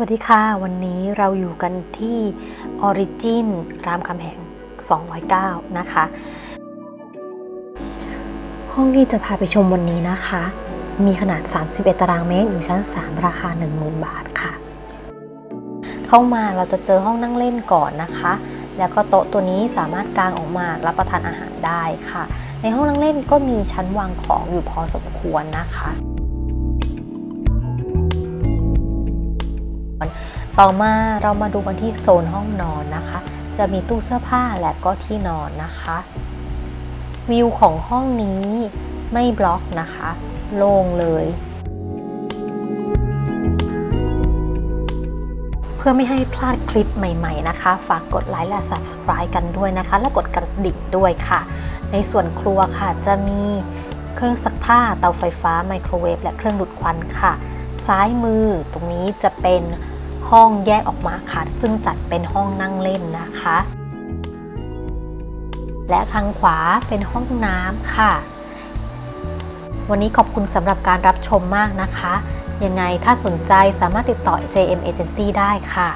วัสดีค่ะ วันนี้เราอยู่กันที่ Origin รามคำแหง 209 นะคะ ห้องที่จะพาไปชมวันนี้นะคะ มีขนาด 31 ตารางเมตรอยู่ชั้น 3 ราคา 10,000 บาทค่ะ เข้ามาเราจะเจอห้องนั่งเล่นก่อนนะคะ แล้วก็โต๊ะตัวนี้สามารถกางออกมารับประทานอาหารได้ค่ะ ในห้องนั่งเล่นก็มีชั้นวางของอยู่พอสมควรนะคะ ต่อมาเรามาดูกันที่โซนห้องนอนนะคะ จะมีตู้เสื้อผ้าและก็ที่นอนนะคะ วิวของห้องนี้ไม่บล็อกนะคะ โล่งเลย เพื่อไม่ให้พลาดคลิปใหม่ๆนะคะ ฝากกดไลค์และ Subscribe กันด้วยนะคะ และกดกระดิ่งด้วยค่ะ ในส่วนครัวค่ะจะมีเครื่องซักผ้าเตาไฟฟ้าไมโครเวฟและเครื่องดูดควันค่ะ ซ้ายมือตรงนี้จะเป็น ห้องแยกออกมาค่ะ ซึ่งจัดเป็นห้องนั่งเล่นนะคะ และทางขวาเป็นห้องน้ำค่ะ วันนี้ขอบคุณสำหรับการรับชมมากนะคะ ยังไงถ้าสนใจสามารถติดต่อ JM Agency ได้ค่ะ